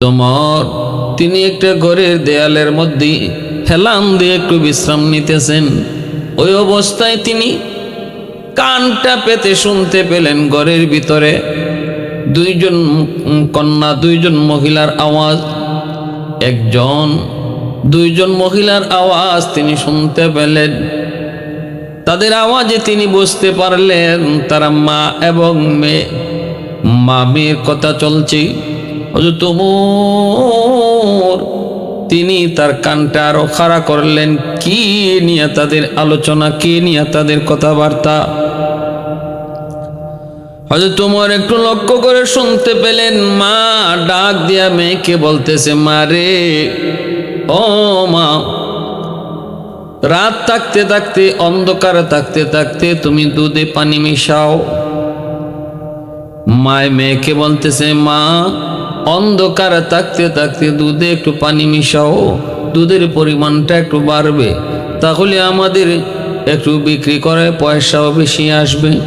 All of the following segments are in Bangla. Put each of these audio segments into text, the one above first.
তোমার। তিনি একটা ঘরের দেয়ালের মধ্যে হেলান দিয়ে একটু বিশ্রাম নিতেছেন। ওই অবস্থায় তিনি কানটা পেতে শুনতে পেলেন ঘরের ভিতরে দুইজন কন্যা, দুইজন মহিলার আওয়াজ। একজন, দুইজন মহিলার আওয়াজ তিনি শুনতে পেলেন। তাদের আওয়াজে তিনি বুঝতে পারলেন তারা মা এবং মেয়ে। মা মেয়ের কথা চলছে। তিনি তার কানটা আরও খাড়া করলেন। কি নিয়ে তাদের আলোচনা, কি নিয়ে তাদের কথাবার্তা? হয়তো তোমার একটু লক্ষ্য করে শুনতে পেলেন, মা ডাক দিয়া মেয়েকে বলতেছে, মা রে, ও মা, রাত থাকতে থাকতে, অন্ধকারে থাকতে থাকতে তুমি দুধে পানি মিশাও। মায় মেয়েকে বলতেছে, মা অন্ধকারে থাকতে থাকতে দুধে একটু পানি মিশাও, দুধের পরিমাণটা একটু বাড়বে। তাহলে আমাদের একটু বিক্রি করে, পয়সাও বেশি আসবে।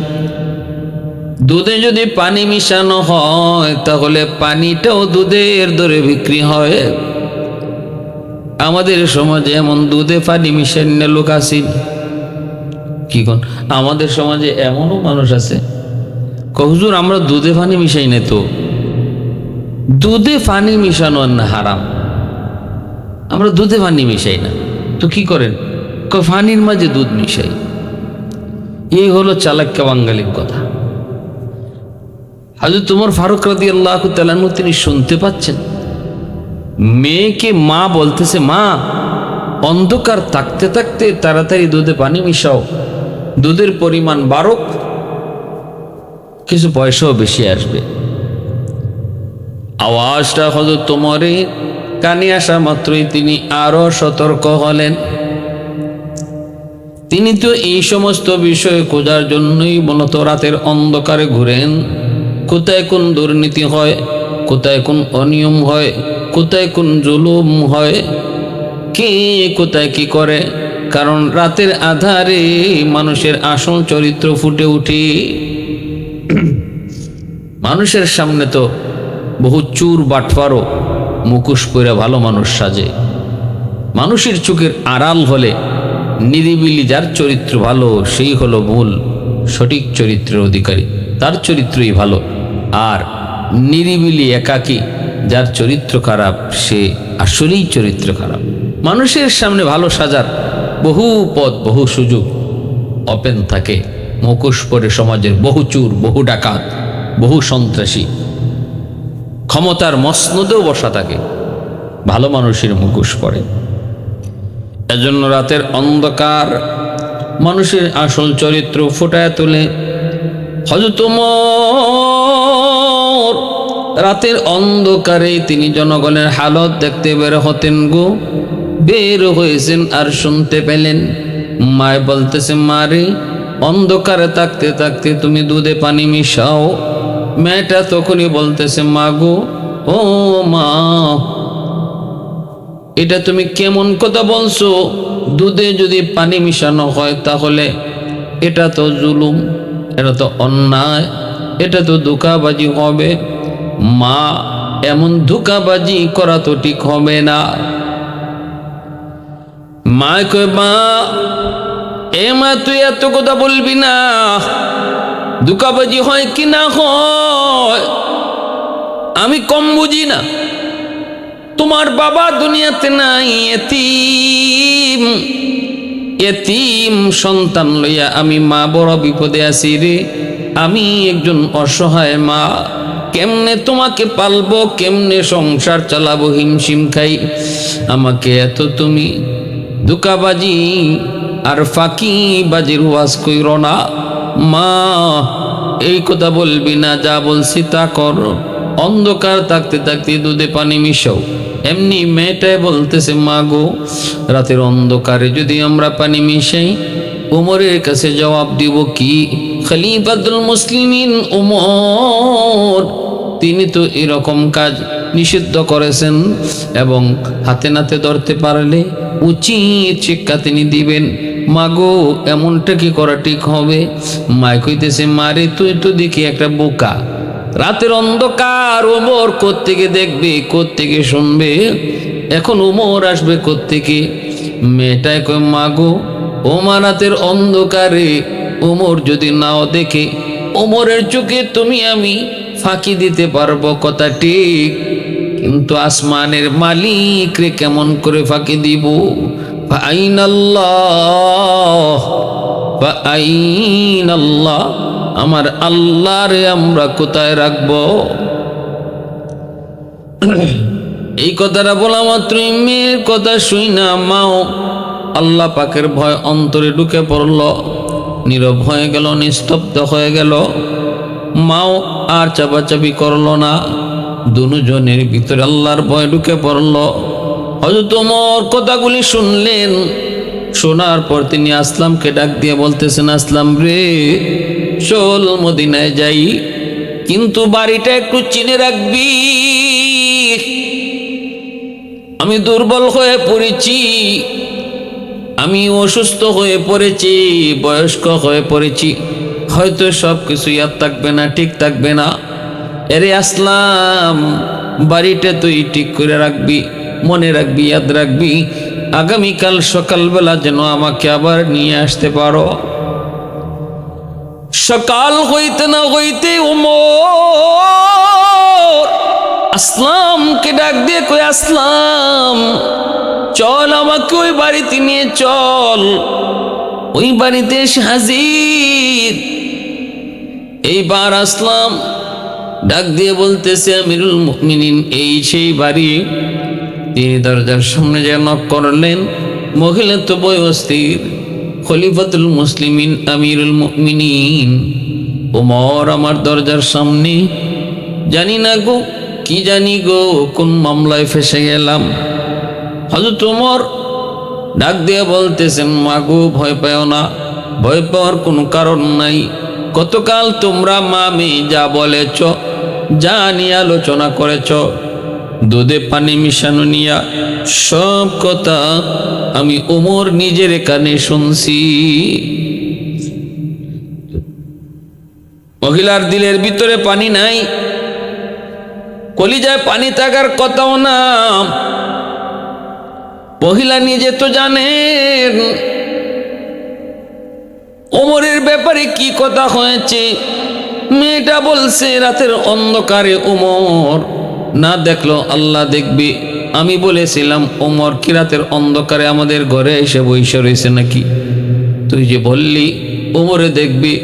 দুধে যদি পানি মিশানো হয়, তাহলে পানিটাও দুধের দরে বিক্রি হয়। আমাদের সমাজে এমন দুধে পানি মিশান্য লোক আছে। কি কোন? আমাদের সমাজে এমনও মানুষ আছে। কহুজুর আমরা দুধে পানি মিশাই না তো। দুধে পানি মিশানো না হারাম। আমরা দুধে পানি মিশাই না। তো কি করেন? পানির মাঝে দুধ মিশাই। এই হলো চালাক্য বাঙালির কথা। হাজর তোমার ফারুক রাদি আল্লাহ তালানু তিনি শুনতে পাচ্ছেন। মেয়েকে মা বলতেছে, মা, অন্ধকার থাকতে থাকতে তাড়াতাড়ি দুধে পানি মিশাও। দুধের পরিমাণ বারক কিছু পয়সাও বেশি আসবে। আওয়াজটা হয়তো তোমারে কানে আসা মাত্রই তিনি আরও সতর্ক হলেন। তিনি তো এই সমস্ত বিষয় খোঁজার জন্যই মূলত রাতের অন্ধকারে ঘুরেন। কোথায় কোন দুর্নীতি হয়, কোথায় কোন অনিয়ম হয়, কোথায় কোন জুলুম হয়, কে কোথায় কি করে? কারণ রাতের আধারে মানুষের আসল চরিত্র ফুটে উঠে। মানুষের সামনে তো বহু চুর বাটফারও মুখোশ পরে ভালো মানুষ সাজে। মানুষের চোখের আড়াল হলে নিরিবিলি যার চরিত্র ভালো, সেই হলো মূল, সঠিক চরিত্রের অধিকারী। তার চরিত্রই ভালো। আর নিরিবিলি একাকী যার চরিত্র খারাপ, সে আসলেই চরিত্র খারাপ। মানুষের সামনে ভালো সাজার বহু পথ, বহু সুযোগ ওপেন থাকে। মুখোশ পরে সমাজের বহু চুর, বহু ডাকাত, বহু সন্ত্রাসী ক্ষমতার মসনদেও বসা থাকে। ভালো মানুষের মুখোশ পড়ে। এজন্য রাতের অন্ধকার মানুষের আসল চরিত্র ফুটায় তোলে। হজরত ওমর রাতের অন্ধকারে তিনি জনগণের হালত দেখতে বের হতেন গো। বের হয়েছেন আর শুনতে পেলেন। মায় বলতেছে মারে অন্ধকারে থাকতে থাকতে তুমি দুধে পানি মিশাও। মেয়েটা তখনই বলতেছে, মা গো, ও মা, এটা তুমি কেমন কথা বলছো? দুধে যদি পানি মিশানো হয় তাহলে এটা তো জুলুম, এটা তো অন্যায়, এটা তো ধোকাবাজি হবে। মা, এমন ধোকাবাজি করা তো ঠিক হবে না। মা কয়, মা, এ মা, তুই এত কথা বলবি না। ধোকাবাজি হয় কি না হয়? আমি কম বুঝি না। তোমার বাবা দুনিয়াতে নাই এতিম। এতিম সন্তান লইয়া আমি মা বড় বিপদে আছি রে। আমি একজন অসহায় মা। কেমনে তোমাকে পালবো, কেমনে সংসার চালাবো হিমশিম খাই? আমাকে এত তুমি দুকাবাজি আর ফাঁকি বাজির ওয়াজ কইর না। মা, এই কথা বলবি না, যা বলছি তা কর। অন্ধকার থাকতে থাকতে দুধে পানি মিশাও। এমনি মেয়েটাই বলতেছে, মা গো, রাতের অন্ধকারে যদি আমরা পানি মিশাই, উমরের কাছে জবাব দিব কি? খলিফাতুল মুসলিমিন উমর, তিনি তো এরকম কাজ নিষিদ্ধ করেছেন এবং হাতে নাতে ধরতে পারলে উচিত শিক্ষা তিনি দিবেন। মাগো, এমনটা কি করা ঠিক হবে? মায় কইতেছে, মারে, তুই তো দেখি একটা বোকা। রাতের অন্ধকার, ওমর কোত্থেকে দেখবে, কোত্থেকে শুনবে? এখন ওমর আসবে কোত্থেকে? মেয়েটায় কই মাগো, ওমা রাতের অন্ধকারে ওমর যদি নাও দেখে, ওমরের চোখে তুমি আমি ফাঁকি দিতে পারব, কথা ঠিক। কিন্তু আসমানের মালিক রে কেমন করে ফাঁকি দিব? আইন আল্লাহ আইন আল্লাহ আমার আল্লাহরে আমরা কোথায় রাখব? এই কথাটা বলা মাত্রই মেয়ের কথা শুই না, মাও আল্লাহ পাকের ভয় অন্তরে ঢুকে পড়ল, নীরব হয়ে গেল, নিস্তব্ধ হয়ে গেল। মাও আর চাপাচাপি করল না, দুজনের ভিতরে আল্লাহর ভয় ঢুকে পড়ল। হয়তো তোমার কথাগুলি শুনলেন। শোনার পর তিনি আসলামকে ডাক দিয়ে বলতেছেন, আসলাম রে, চল মদিনায় যাই, কিন্তু বাড়িটা একটু চিনে রাখবি। আমি দুর্বল হয়ে পড়েছি, আমি অসুস্থ হয়ে পড়েছি, বয়স্ক হয়ে পড়েছি, হয়তো সব কিছু ইয়াদ থাকবে না, ঠিক থাকবে না। এরে আসলাম, বাড়িটা তুই ঠিক করে রাখবি। মনে রাখবি, ইয়াদ রাখবি, আগামীকাল সকালবেলা যেন আমাকে আবার নিয়ে আসতে পারো। সকাল হইতে না হইতে উমর, আসলামকে ডাক দিয়ে কই আসলাম, চল আমাকে ওই বাড়িতে নিয়ে চল। ওই বাড়িতে হাজির। এইবার আসলাম, ডাক দিয়ে বলতেছে, আমিরুল মুমিনিন, এই সেই বাড়ি তিনি দরজার সামনে যে নক করলেন, মহিলা তো বই অস্থির। খলিফাতুল মুসলিমিন, আমিরুল মুমিনিন। ওমর আমার দরজার সামনে, জানি না গো, কি জানি গো, কোন মামলায় ফেসে গেলাম। হজরত ওমর ডাক দিয়ে বলতেছেন মাগো ভয় পাও না, ভয় পাওয়ার কোনো কারণ নাই। গতকাল তোমরা মা মেয়ে যা বলেছ, যা নিয়ে আলোচনা করেছ দুধে পানি মিশানো নিয়া সব কথা আমি ওমর নিজের কানে শুনছি। মহিলার দিলের ভিতরে পানি নাই, কলিজায় পানি থাকার কথাও না মহিলা নিজে তো জানেন, ওমরের ব্যাপারে কি কথা হয়েছে, মেয়েটা বলছে রাতের অন্ধকারে ওমর। না দেখল আল্লাহ দেখবি। আমি বলেছিলাম, ওমর কিরাতের অন্ধকারে আমাদের ঘরে এসে বৈশে রয়েছে নাকি? তুই যে বললি, ওমরে দেখবি।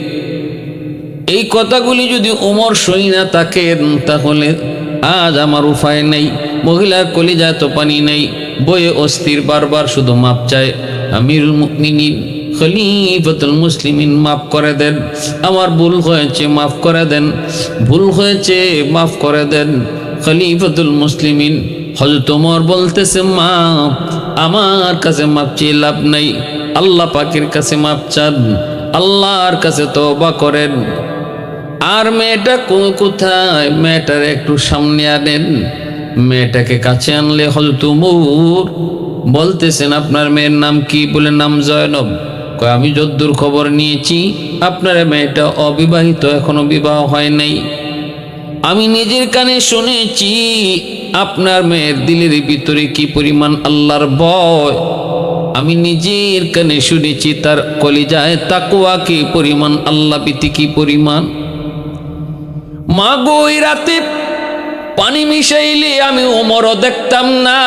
এই কথাগুলি যদি ওমর সই না থাকেন তাহলে আজ আমার উপায় নেই। মহিলার কলিজায় তো পানি নেই। বয়ে অস্থির বারবার শুধু মাপ চায়। আমিরুল মুমিনিন, খলিফাতুল মুসলিমিন, মাফ করে দেন। আমার ভুল হয়েছে, মাফ করে দেন। ভুল হয়েছে, মাফ করে দেন। খলিফাতুল মুসলিমিন। হজরত ওমর বলতেছে মাপ আমার কাছে মাপ চেয়ে লাভ নাই। আল্লাহ পাকের কাছে মাপ চান। আল্লাহর কাছে তওবা করেন। আর মেয়েটা কোথায়? মেয়েটার একটু সামনে আনেন। মেয়েটাকে কাছে আনলে হজরত উমর বলতেছেন আপনার মেয়ের নাম কি? বলে নাম জয়নব। কয়, আমি যদ্দূর খবর নিয়েছি। আপনার মেয়েটা অবিবাহিত এখনও বিবাহ হয় নাই। আমি নিজের কানে শুনেছি, আপনার মেয়ের দিলের ভিতরে কি পরিমাণ আল্লাহর ভয়? আমি নিজের কানে শুনেছি, তার কলিজায় তাকুয়া কি পরিমাণ, আল্লাহ প্রীতি কি পরিমাণ? মা গো রাতে পানি মিশাইলে আমি ওমরও দেখতাম না,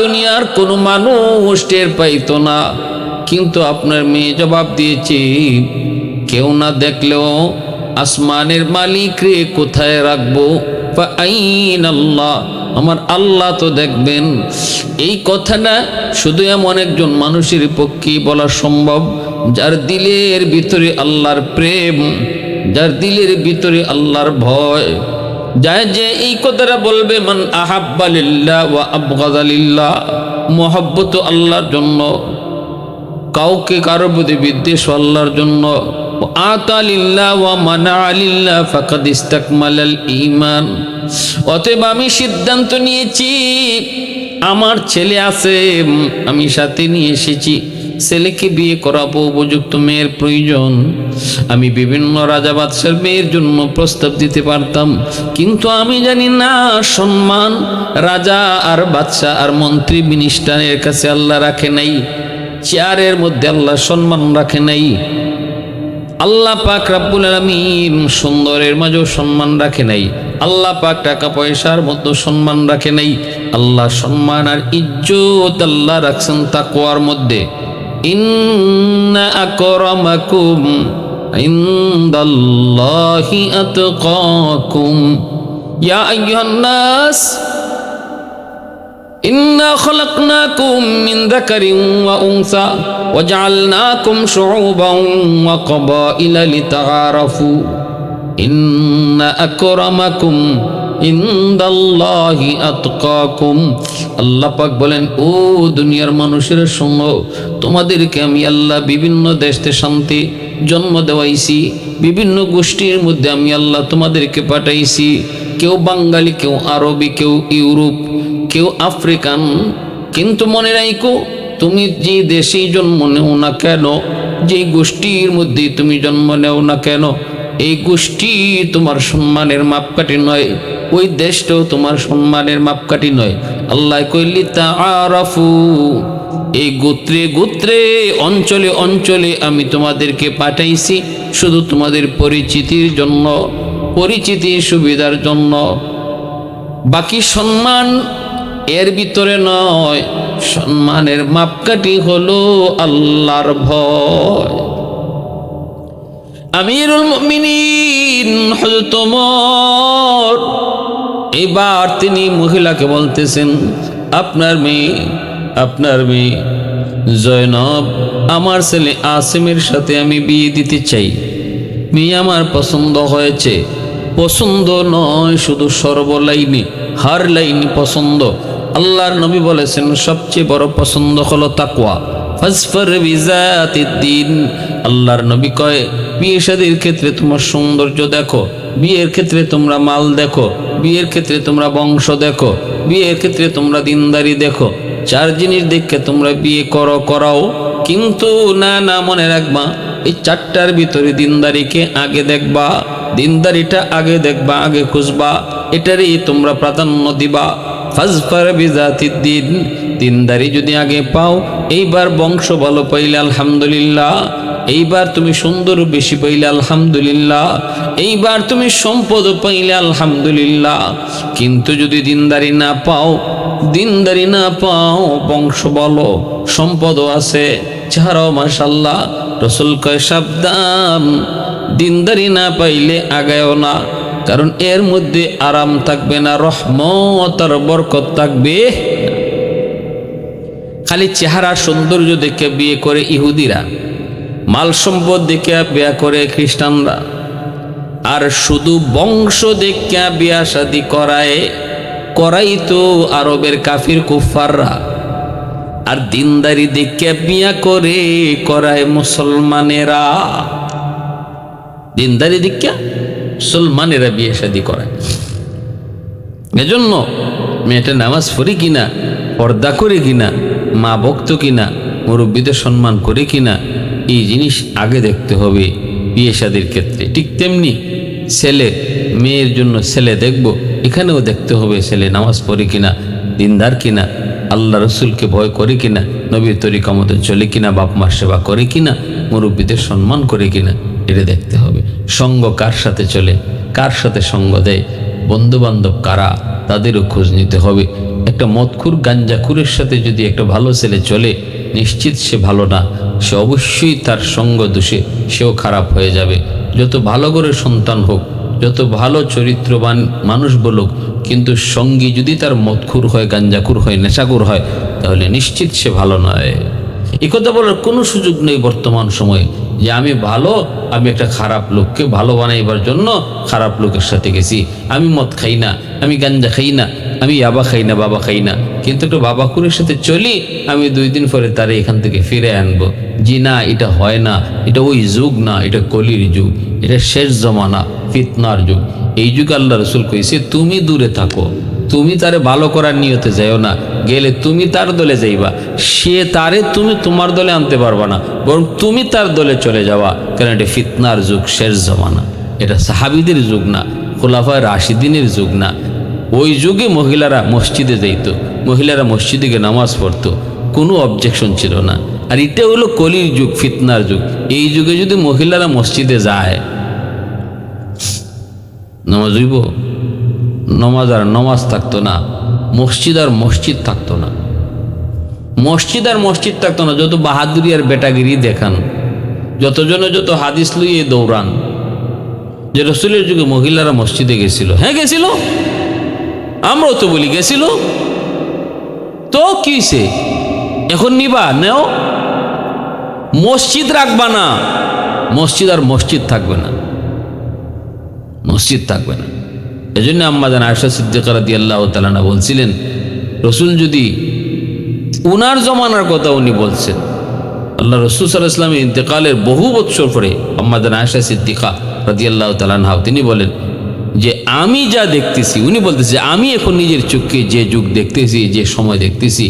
দুনিয়ার কোনো মানুষ টের পাইতো না। কিন্তু আপনার মেয়ে জবাব দিয়েছে, কেউ না দেখলেও আসমানের মালিক রে কোথায় রাখব? আইন আল্লাহ আমার আল্লাহ তো দেখবেন। এই কথাটা শুধু এমন একজন মানুষের পক্ষে বলা সম্ভব, যার দিলের ভিতরে আল্লাহর প্রেম, যার দিলের ভিতরে আল্লাহর ভয়। যায় যে এই কথাটা বলবে, মান আহাব্বালিল্লাহ ওয়া আবগাদালিল্লাহ মোহাব্বত আল্লাহর জন্য। কাউকে কারও প্রতি বিদ্বেষ আল্লাহর জন্য। ওয়া মানা অতএব আমি সিদ্ধান্ত নিয়েছি, আমার ছেলে আছে, আমি সাথে নিয়ে এসেছি, ছেলেকে বিয়ে করাবো উপযুক্ত মেয়ের প্রয়োজন। আমি বিভিন্ন রাজা বাদশার মেয়ের জন্য প্রস্তাব দিতে পারতাম, কিন্তু আমি জানি না, সম্মান রাজা আর বাদশা আর মন্ত্রী মিনিস্টারের কাছে আল্লাহ রাখে নাই, চেয়ারের মধ্যে আল্লাহ সম্মান রাখে নাই। আল্লাহ পাক রাব্বুল আলামিন সুন্দরের মাঝেও সম্মান রাখে নাই। আল্লাহ পাক টাকা পয়সার মধ্যে সম্মান রাখে নাই। আল্লাহ সম্মান আর ইজ্জত আল্লাহ রাখছেন তাকওয়ার মধ্যে। ইন্না আকরামাকুম ইনদাল্লাহি আতকাকুম। ইয়া আইয়ুহান নাস إنا خلقناكم من ذكر وأنثى وجعلناكم شعوبا وقبائل لتعارفوا إن أكرمكم عند الله أتقاكم আল্লাহ পাক বলেন ও দুনিয়ার মানুষের সঙ্গ তোমাদেরকে আমি আল্লাহ বিভিন্ন দেশতে শান্তি জন্ম দেওয়াইছি বিভিন্ন গোষ্ঠীর মধ্যে আমি আল্লাহ তোমাদেরকে পাঠাইছি কেউ বাঙালি কেউ আরবি কেউ ইউরোপ কেউ আফ্রিকান, কিন্তু মনে রাখো তুমি যে দেশেই জন্ম নেও না কেন, যে গোষ্ঠীর মধ্যে তুমি জন্ম নেও না কেন, এই গোষ্ঠী তোমার সম্মানের মাপকাঠি নয়, ওই দেশটাও তোমার সম্মানের মাপকাঠি নয়। আল্লাহ কইলি তা আরাফু এই গোত্রে গোত্রে, অঞ্চলে অঞ্চলে আমি তোমাদেরকে পাঠাইছি, শুধু তোমাদের পরিচিতির জন্য, পরিচিতির সুবিধার জন্য। বাকি সম্মান এর ভিতরে নয়, সম্মানের মাপকাঠি হলো আল্লাহর ভয়। আমিরুল মুমিনিন, হযরত ওমর। এবার তিনি মহিলাকে বলতেছেন, আপনার মেয়ে আপনার মেয়ে, জয়নব, আমার ছেলে আসিমের সাথে আমি বিয়ে দিতে চাই। মেয়ে আমার পছন্দ হয়েছে। পছন্দ নয়, শুধু সর্বলাইনে হার লাইনে পছন্দ। আল্লাহর নবী বলেছেন, সবচেয়ে বড় পছন্দ হলো ফাসফার বিজাতিদ্দিন আল্লাহর নবী কয় বিয়ে শাদীর ক্ষেত্রে তোমার সৌন্দর্য দেখো, বিয়ের ক্ষেত্রে তোমরা মাল দেখো, বিয়ের ক্ষেত্রে তোমরা বংশ দেখো, বিয়ের ক্ষেত্রে তোমরা দিনদারি দেখো, চার জিনিস দেখে তোমরা বিয়ে করো, করাও। কিন্তু না না, মনে রাখবা, এই চারটার ভিতরে দিনদারিকে আগে দেখবা, দিনদারিটা আগে দেখবা, আগে খুঁজবা, এটারই তোমরা প্রাধান্য দিবা। ফাজফার বিজাতির দিন, দিনদারি যদি আগে পাও, এইবার বংশ ভালো পাইলে আলহামদুলিল্লাহ। এইবার তুমি সুন্দর বেশি পাইলে আলহামদুলিল্লাহ। এইবার তুমি সম্পদ পাইলে আলহামদুলিল্লাহ। কিন্তু যদি দিনদারি না পাও, দিনদারি না পাও, বংশ বলো সম্পদও আছে ছাড়াও মাসাল্লাহ রসুল কয় সাবধান, দিনদারি না পাইলে আগায়ও না। কারণ এর মধ্যে আরাম থাকবে না রহমত আর বরকত থাকবে। খালি চেহারা সৌন্দর্য দেখে বিয়ে করে ইহুদিরা, মাল সম্পদ দেখে বিয়া করে খ্রিস্টানরা, আর শুধু বংশ দেখে বিয়া শাদি করায়, করাই তো আরবের কাফির কুফাররা আর দিনদারি দেখে বিয়া করে করায় মুসলমানেরা। দিনদারি দীক্ষা মুসলমানেরা বিয়ে শাদি করায়। এজন্য মেয়েটা নামাজ পড়ি কিনা, পর্দা করে কিনা, মা ভক্ত কিনা, মুরব্বীদের সম্মান করে কিনা, এই জিনিস আগে দেখতে হবে বিয়ে শাদির ক্ষেত্রে। ঠিক তেমনি ছেলে, মেয়ের জন্য ছেলে দেখব, এখানেও দেখতে হবে ছেলে নামাজ পড়ে কিনা, দিনদার কিনা, আল্লাহ রসুলকে ভয় করে কিনা, নবীর তরিকা মতো চলে কিনা, বাপ মার সেবা করে কিনা, মুরব্বীদের সম্মান করে কিনা, এটা দেখতে হবে। সঙ্গ কার সাথে চলে? কার সাথে সঙ্গ দেয়? বন্ধু বান্ধব কারা? তাদেরও খোঁজ নিতে হবে। একটা মদখুর গাঞ্জাখুরের সাথে যদি একটা ভালো ছেলে চলে, নিশ্চিত সে ভালো না। সে অবশ্যই তার সঙ্গ দোষে সেও খারাপ হয়ে যাবে। যত ভালো করে সন্তান হোক, যত ভালো চরিত্রবান মানুষ বলুক, কিন্তু সঙ্গী যদি তার মদখুর হয়, গাঞ্জাখুর হয় নেশাকুর হয়, তাহলে নিশ্চিত সে ভালো নয়। এ কথা বলার কোনো সুযোগ নেই বর্তমান সময়ে। যে আমি ভালো, আমি একটা খারাপ লোককে ভালো বানাইবার জন্য খারাপ লোকের সাথে গেছি। আমি মদ খাই না, আমি গাঞ্জা খাই না, আমি ইয়াবা খাই না, বাবা খাই না। কিন্তু একটু বাবাকুরের সাথে চলি, আমি দুই দিন পরে তারে এখান থেকে ফিরে আনব। জি না, এটা হয় না, এটা ওই যুগ না, এটা কলির যুগ, এটা শেষ জমানা, ফিতনার যুগ। এই যুগ আল্লাহ রসুল কইছে, তুমি দূরে থাকো। তুমি তারে ভালো করার নিয়তে যাও না। গেলে তুমি তার দলে যাইবা। সে তারে তুমি তোমার দলে আনতে পারবা না। বরং তুমি তার দলে চলে যাওয়া। কারণ এটা ফিতনার যুগ, শেষ জমানা। এটা সাহাবিদের যুগ না, খোলাফায় রাশিদিনের যুগ না। ওই যুগে মহিলারা মসজিদে যাইতো। মহিলারা মসজিদে গিয়ে নামাজ পড়তো। কোনো অবজেকশন ছিল না। আর এটা হলো কলির যুগ, ফিতনার যুগ। এই যুগে যদি মহিলারা মসজিদে যায়, নামাজ নমাজ আর নমাজ থাকতো না, মসজিদ আর মসজিদ থাকতো না। মসজিদ আর মসজিদ থাকতো না, যত বাহাদুরি আর বেটাগিরি দেখান, যতজনে যত হাদিস লইয়ে দৌড়ান, যে রসুলের যুগে মহিলারা মসজিদে গেছিল। হ্যাঁ গেছিল? আমরাও তো বলি, গেছিল? তো কিসে এখন নিবা, নেও। মসজিদ রাখবা না, মসজিদ আর মসজিদ থাকবে না। মসজিদ থাকবে না। এই জন্য আম্মাজান আয়সা সিদ্দিকার দিয়ে আল্লাহ তালানা বলছিলেন, রসুল যদি উনার জমানার কথা উনি বলছেন, আল্লাহ রসুল সাল্লাহ ইসলামের ইন্তেকালের বহু বৎসর পরে আম্মাজান আয়সা সিদ্দিকা রাদি আল্লাহ তালানহাও তিনি বলেন যে, আমি যা দেখতেছি, উনি বলতেছে আমি এখন নিজের চোখকে যে যুগ দেখতেছি, যে সময় দেখতেছি,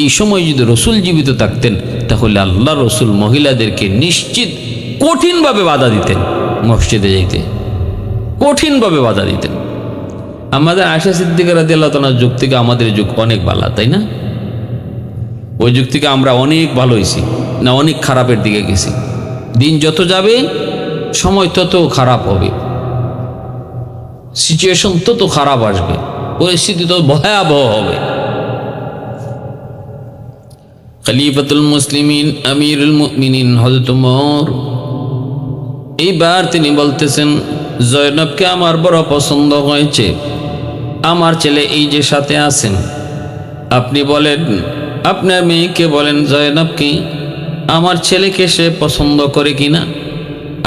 এই সময় যদি রসুল জীবিত থাকতেন, তাহলে আল্লাহ রসুল মহিলাদেরকে নিশ্চিত কঠিনভাবে বাধা দিতেন মসজিদে যাইতে। কঠিনভাবে বাধা দিতেন। আমাদের আশা সিদ্দিকার রাদি আল্লাহ তালার যুগ থেকে আমাদের যুগ অনেক ভালো তাই না? ওই যুগ থেকে আমরা অনেক ভালো হয়েছি, না অনেক খারাপের দিকে গেছি। দিন যত যাবে, সময় তত খারাপ হবে। সিচুয়েশন তত খারাপ আসবে, পরিস্থিতি তত ভয়াবহ হবে। খলিফাতুল মুসলিমিন, আমিরুল মুমিনিন হজরত উমর। এইবার তিনি বলতেছেন, জয়নবকে আমার বড় পছন্দ হয়েছে। আমার ছেলে এই যে সাথে আছেন, আপনি বলেন, আপনার মেয়েকে বলেন জয়নবকে আমার ছেলেকে সে পছন্দ করে কি না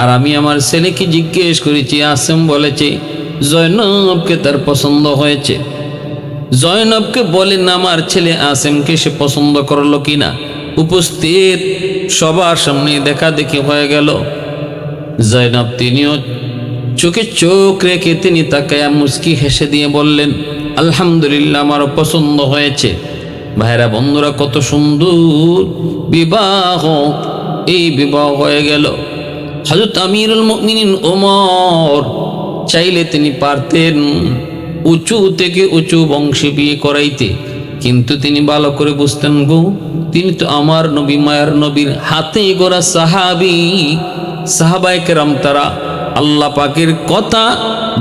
আর আমি আমার ছেলেকে জিজ্ঞেস করেছি, আসেম বলেছে, জয়নবকে তার পছন্দ হয়েছে। জয়নবকে বলেন, আমার ছেলে আসেমকে সে পছন্দ করল কিনা? উপস্থিত সবার সামনে দেখা দেখি হয়ে গেল। জয়নব তিনিও চোখে চোখ রেখে তিনি তাকে মুচকি হেসে দিয়ে বললেন, আলহামদুলিল্লাহ, আমারও পছন্দ হয়েছে। ভাইরা, বন্ধুরা, কত সুন্দর বিবাহ। এই বিবাহ হয়ে গেল। হজরত আমিরুল মুমিনিন ওমর চাইলে তিনি পারতেন উঁচু থেকে উঁচু বংশে বিয়ে করাইতে। কিন্তু তিনি ভালো করে বুঝতেন, গো, তিনি তো আমার নবী, মায়ার নবীর হাতে গোড়া সাহাবি। সাহাবায় কেরাম তারা আল্লাহ পাকের কথা,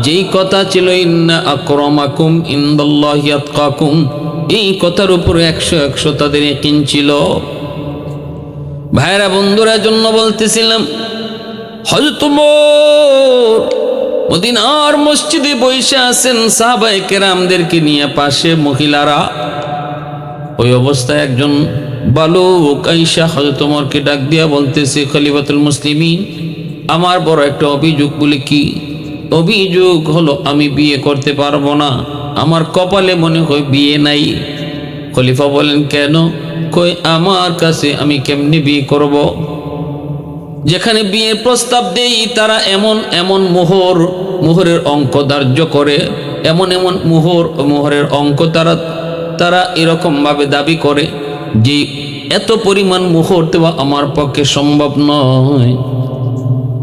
যেই কথা ছিল, ইন্না আকরমাকুম ইন্দাল্লাহি আতকাকুম এই কথার উপরে একশো একশো তাদের একিন ছিল। ভাইরা বন্ধুরা জন্য বলতেছিলাম হজরত উমর মদিনার মসজিদে বসে আছেন সাহাবায়ে কেরামদেরকে নিয়ে পাশে মহিলারা। ওই অবস্থায় একজন বালক আইসা হজরত ওমরকে ডাক দিয়া বলতেছে, খলিফাতুল মুসলিমিন আমার বড় একটা অভিযোগ বলে কি? অভিযোগ হলো, আমি বিয়ে করতে পারব না। আমার কপালে মনে হয় বিয়ে নাই। খলিফা বলেন, কেন? কই আমার কাছে আমি কেমনি বিয়ে করব। যেখানে বিয়ের প্রস্তাব দেই, তারা এমন এমন মোহর, মোহরের অঙ্ক ধার্য করে। এমন এমন মোহর মোহরের অঙ্ক তারা তারা এরকমভাবে দাবি করে যে, এত পরিমাণ মোহর দেওয়া আমার পক্ষে সম্ভব নয়।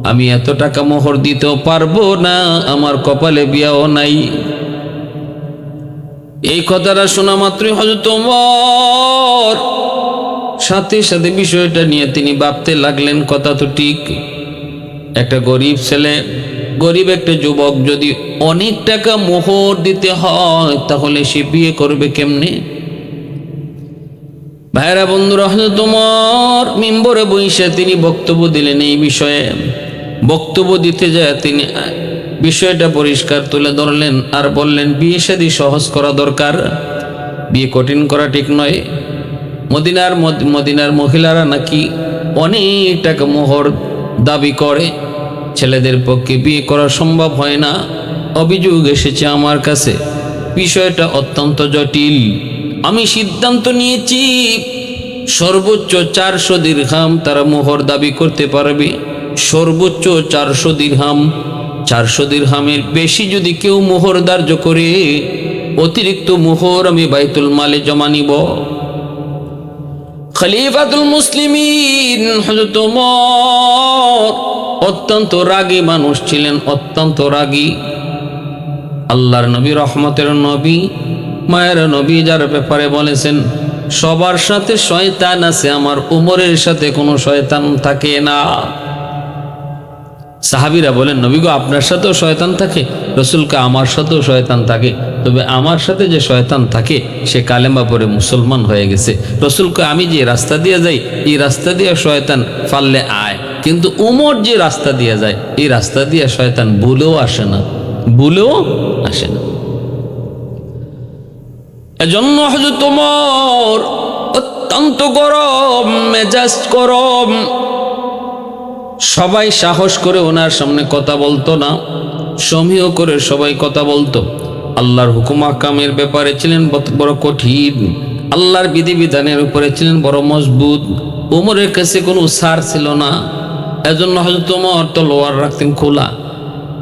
আমি এত টাকা মোহর দিতেও পারব না, আমার কপালে বিয়াও নাই। এই কথাটা শোনা মাত্রই হজরত ওমর সাথে সাথে বিষয়টা নিয়ে তিনি ভাবতে লাগলেন, কথা তো ঠিক। একটা গরিব ছেলে, গরিব একটা যুবক যদি অনেক টাকা মোহর দিতে হয়, তাহলে সে বিয়ে করবে কেমনে? ভাইরা বন্ধুরা তোমার মিম্বরে বইসে তিনি বক্তব্য দিলেন এই বিষয়ে। বক্তব্য দিতে যায়, তিনি বিষয়টা পরিষ্কার তুলে ধরলেন আর বললেন, বিয়ে শাদী সহজ করা দরকার। বিয়ে কঠিন করা ঠিক নয়। মদিনার মদ- মদিনার মহিলারা নাকি অনেক টাকা মোহর দাবি করে। ছেলেদের পক্ষে বিয়ে করা সম্ভব হয় না। অভিযোগ এসেছে আমার কাছে। বিষয়টা অত্যন্ত জটিল। আমি সিদ্ধান্ত নিয়েছি, সর্বোচ্চ চারশো দীর্ঘাম তারা মোহর দাবি করতে পারবে। সর্বোচ্চ চারশো দীর্ঘাম চারশো দীর্ঘামের বেশি যদি কেউ মোহর ধার্য করে, অতিরিক্ত মোহর আমি বাইতুল মালে জমা নিব। খলিফাতুল মুসলিমিন ওমর অত্যন্ত রাগী মানুষ ছিলেন, অত্যন্ত রাগী। আল্লাহর নবী, রহমতের নবী, মায়ের নবী যার ব্যাপারে বলেছেন, সবার সাথে শয়তান আছে, আমার উমরের সাথে কোনো শয়তান থাকে না। সাহাবিরা বলেন, নবী গো, আপনার সাথেও শয়তান থাকে, রসুলকে আমার সাথেও শয়তান থাকে। তবে আমার সাথে যে শয়তান থাকে, সে কালেমা পরে মুসলমান হয়ে গেছে। রসুলকে আমি যে রাস্তা দিয়ে যাই, এই রাস্তা দিয়ে শয়তান ফাললে আয়। কিন্তু উমর যে রাস্তা দিয়ে যায়, এই রাস্তা দিয়ে শয়তান ভুলেও আসে না, ভুলেও আসে না। এজন্য হজরত তোমার অত্যন্ত গরম, মেজাজ গরম সবাই সাহস করে ওনার সামনে কথা বলতো না, সমীহ করে সবাই কথা বলতো। আল্লাহর হুকুম আকামের ব্যাপারে ছিলেন বড় কঠিন। আল্লাহর বিধিবিধানের উপরে ছিলেন বড় মজবুত। উমরের কাছে কোনো সার ছিল না। এজন্য হয়তো তোমার তলোয়ার রাখতেন খোলা।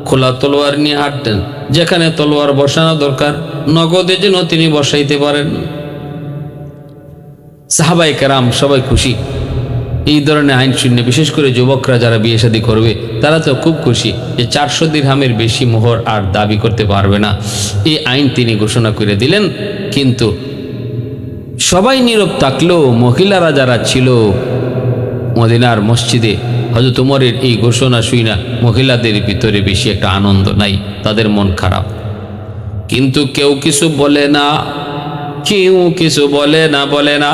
খোলা তলোয়ার নিয়ে হাঁটতেন, যেখানে তলোয়ার বসানো দরকার। নগদে যেন তিনি বসাইতে পারেন। সাহাবাই কেরাম সবাই খুশি। এই ধরনের আইন শূন্য, বিশেষ করে যুবকরা যারা বিয়ে শাদী করবে, তারা তো খুব খুশি যে চারশো দিরহামের বেশি মোহর আর দাবি করতে পারবে না। এই আইন তিনি ঘোষণা করে দিলেন, কিন্তু সবাই নীরব থাকলেও মহিলারা যারা ছিল মদিনার মসজিদে হজরত উমরের এই ঘোষণা শুই না, মহিলাদের ভিতরে বেশি একটা আনন্দ নাই, তাদের মন খারাপ। কিন্তু কেউ কিছু বলে না, কেউ কিছু বলে না বলে না।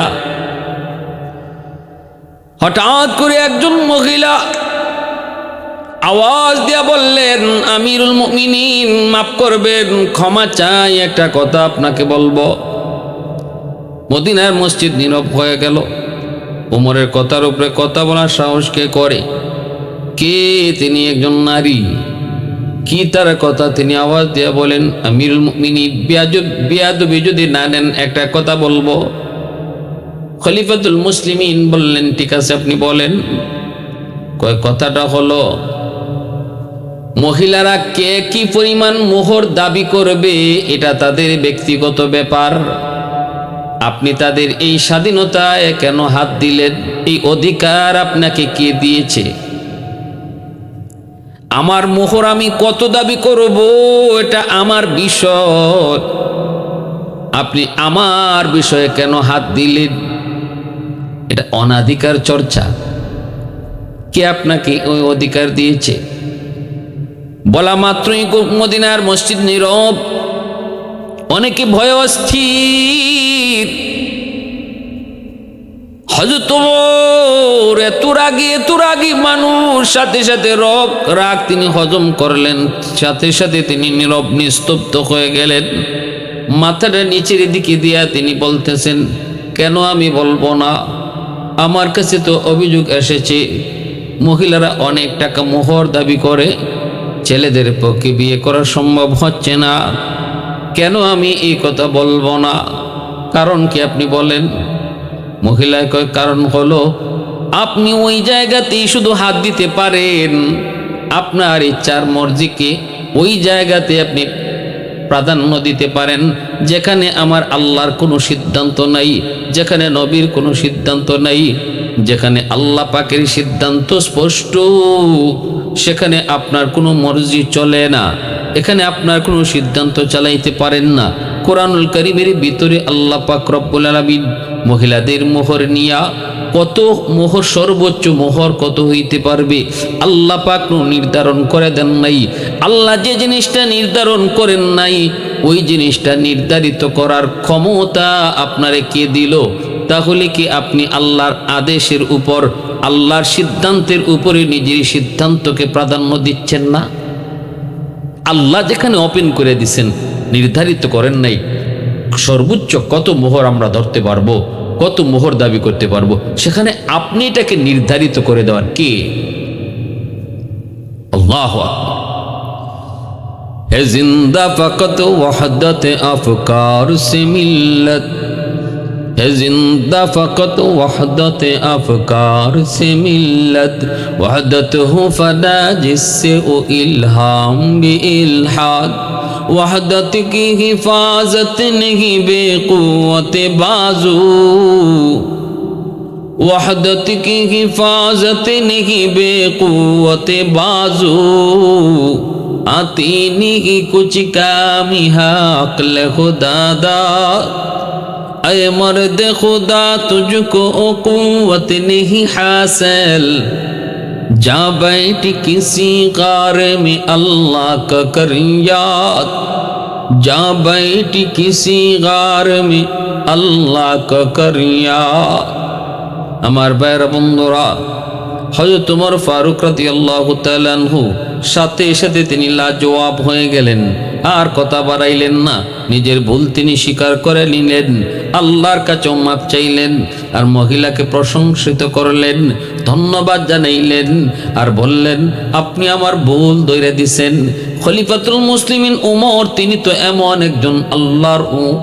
হঠাৎ করে একজন মহিলা আওয়াজ দিয়া বললেন, আমিরুল মুমিনিন, মাফ করবেন, ক্ষমা চাই, একটা কথা আপনাকে বলব। মদিনার মসজিদ নীরব হয়ে গেল। উমরের কথার উপরে কথা বলার সাহস কে করে? কে তিনি একজন নারী? কি তার কথা তিনি আওয়াজ দিয়ে বলেন, আমিরুল মুমিনিন বিয়াজ বিয়াদবি যদি না নেন, একটা কথা বলব। খলিফাতুল মুসলিমিন বললেন, ঠিক আছে, আপনি বলেন। কয়, কথাটা হলো, মহিলারা কে কি পরিমাণ মোহর দাবি করবে, এটা তাদের ব্যক্তিগত ব্যাপার। আপনি তাদের এই স্বাধীনতায় কেন হাত দিলেন? এই অধিকার আপনাকে কে দিয়েছে? আমার মোহর আমি কত দাবি করব, এটা আমার বিষয়। আপনি আমার বিষয়ে কেন হাত দিলেন? এটা অনাধিকার চর্চা। কে আপনাকে ওই অধিকার দিয়েছে? বলা মাত্রই মদিনার মসজিদ নীরব। অনেকে ভয় অস্থির। হজরত ওমর এত রাগি এত রাগি মানুষ, সাথে সাথে রক রাগ তিনি হজম করলেন, সাথে সাথে তিনি নীরব, নিস্তব্ধ হয়ে গেলেন। মাথাটা নিচের দিকে দিয়া তিনি বলতেছেন, কেন আমি বলব না? আমার কাছে তো অভিযোগ এসেছে, মহিলারা অনেক টাকা মোহর দাবি করে, ছেলেদের পক্ষে বিয়ে করা সম্ভব হচ্ছে না। কেন আমি এই কথা বলব না? কারণ কি আপনি বলেন? মহিলায় কয় কারণ হলো, আপনি ওই জায়গাতেই শুধু হাত দিতে পারেন। আপনার ইচ্ছার মর্জিকে ওই জায়গাতে আপনি প্রাধান্য দিতে পারেন। যেখানে আমার আল্লাহর কোনো সিদ্ধান্ত নাই, যেখানে নবীর কোনো সিদ্ধান্ত নাই, যেখানে আল্লাহ পাকের সিদ্ধান্ত স্পষ্ট, সেখানে আপনার কোনো মর্জি চলে না। এখানে আপনার কোনো সিদ্ধান্ত চালাইতে পারেন না। কোরআনুল করিমের ভিতরে আল্লাহ পাক রব্বুল আলামিন মহিলাদের মোহর নিয়া কত মোহর সর্বোচ্চ মোহর কত হইতে পারবে? আল্লাহ পাক নির্ধারণ করে দেন নাই। আল্লাহ যে জিনিসটা নির্ধারণ করেন নাই, ওই জিনিসটা নির্ধারিত করার ক্ষমতা আপনারে কে দিল? তাহলে কি আপনি আল্লাহর আদেশের উপর, আল্লাহর সিদ্ধান্তের উপরে নিজের সিদ্ধান্তকে প্রাধান্য দিচ্ছেন না? আল্লাহ যেখানে ওপেন করে দিছেন, নির্ধারিত করেন নাই। সর্বোচ্চ কত মোহর আমরা ধরতে পারব? কত মোহর দাবি করতে পারব? সেখানে আপনি এটাকে নির্ধারিত করে দেওয়ার কে? আল্লাহ হে জিন্দা ফকত ওয়াহদত আফকার সে মিল্লত زندہ فقط وحدت افکار سے ملت وحدت ہو فدا جس سے او الہام بھی الحاد وحدت کی حفاظت نہیں بے قوت بازو وحدت کی حفاظت نہیں بے قوت بازو آتی نہیں کچھ کام عقل خدا دا اے مرد خدا تجھ کو قوت نہیں حاصل जा बैठ किसी कार में अल्लाह का कर याद जा बैठ किसी गार में अल्लाह का कर याद আমার ভাইয়েরা বন্ধুরা হয়তো তোমার ফারুক রাতি আল্লাহ তালানহু সাথে সাথে তিনি লাজবাব হয়ে গেলেন আর কথা বাড়াইলেন না। নিজের ভুল তিনি স্বীকার করে নিলেন। আল্লাহর কাছে মাপ চাইলেন আর মহিলাকে প্রশংসিত করলেন, ধন্যবাদ জানাইলেন আর বললেন, আপনি আমার ভুল দৈরে দিছেন। খলিফাতুল মুসলিমিন উমর, তিনি তো এমন একজন আল্লাহর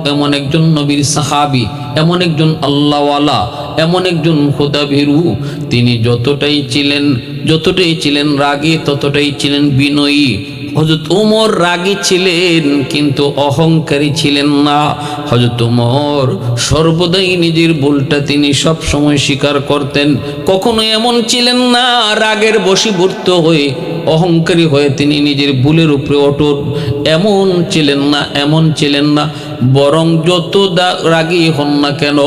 এমন একজন নবীর সাহাবি, এমন একজন আল্লাহওয়ালা, এমন একজন খোদা ভীরু তিনি যতটাই ছিলেন যতটাই ছিলেন রাগী, ততটাই ছিলেন বিনয়ী। হজরত উমর রাগী ছিলেন, কিন্তু অহংকারী ছিলেন না। হজরত উমর সর্বদাই নিজের ভুলটা তিনি সব সময় স্বীকার করতেন। কখনো এমন ছিলেন না, রাগের বশীভূত হয়ে, অহংকারী হয়ে তিনি নিজের ভুলের উপরে অটুট। এমন ছিলেন না, এমন ছিলেন না, বরং যত রাগী হন না কেন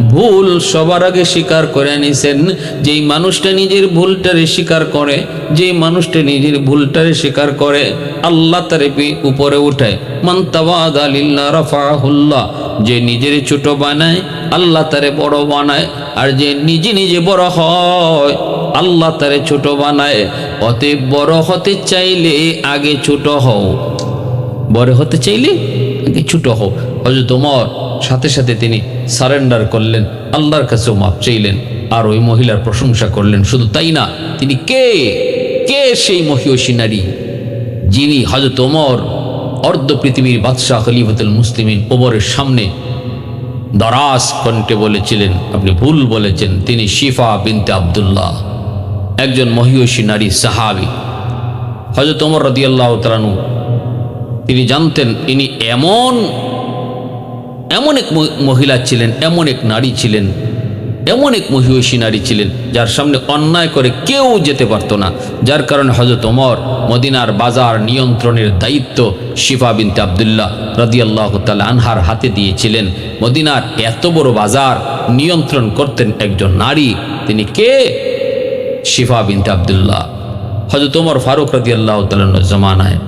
ভুল সবার আগে স্বীকার করে নিছেন। যেই মানুষটা নিজের ভুলটারে স্বীকার করে, যেই মানুষটা নিজের ভুলটারে স্বীকার করে, আল্লাহ তারে উপরে উঠায়। মান তাওয়াদ আলিল্লাহ রাফাহুল্লাহ, যে নিজের ছোট বানায়, আল্লাহ তারে বড় বানায়, আর যে নিজে নিজে বড় হয়, আল্লাহ তারে ছোট বানায়। অতএব বড় হতে চাইলে আগে ছোট হও। বড় হতে চাইলে আগে ছোট হও। হজরত ওমর সাথে সাথে তিনি সারেন্ডার করলেন, আল্লাহর কাছেও মাপ চাইলেন, আর ওই মহিলার প্রশংসা করলেন। শুধু তাই না, তিনি কে? কে সেই মহিষী নারী? যিনি হজরত ওমর, অর্ধ পৃথিবীর বাদশাহ খলিফতুল মুসলিমিন ওমরের সামনে দরাজ কণ্ঠে বলেছিলেন, আপনি ভুল বলেছেন, তিনি শিফা বিনতে আবদুল্লাহ, একজন মহিষী নারী সাহাবি। হজরত ওমর রদিয়াল্লাহ তালানু তিনি জানতেন ইনি এমন এমন এক মহিলা ছিলেন, এমন এক নারী ছিলেন, এমন এক মহিষী নারী ছিলেন, যার সামনে অন্যায় করে কেউ যেতে পারতো না, যার কারণে হজরত ওমর মদিনার বাজার নিয়ন্ত্রণের দায়িত্ব শিফা বিনতে আবদুল্লাহ রদিয়াল্লাহ তাল আনহার হাতে দিয়েছিলেন। মদিনার এত বড় বাজার নিয়ন্ত্রণ করতেন একজন নারী, তিনি কে? শিফা বিনতে আবদুল্লাহ। হজরত ওমর ফারুক রদিয়াল্লাহ তাল্লাহ জমানায়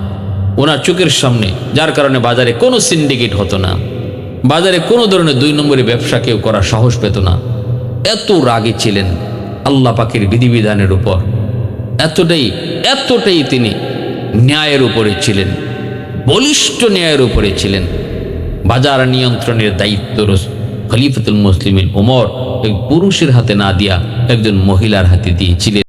ওনার চোখের সামনে, যার কারণে বাজারে কোনো সিন্ডিকেট হতো না। বাজারে কোনো ধরনের দুই নম্বরে ব্যবসা কেউ করার সাহস পেত না। এত রাগে ছিলেন আল্লাহ পাখির বিধিবিধানের উপর। এতটাই এতটাই তিনি ন্যায়ের উপরে ছিলেন, বলিষ্ঠ ন্যায়ের উপরে ছিলেন। বাজার নিয়ন্ত্রণের দায়িত্ব খলিফাতুল মুসলিমিন ওমর এক পুরুষের হাতে না দিয়া একজন মহিলার হাতে দিয়েছিলেন।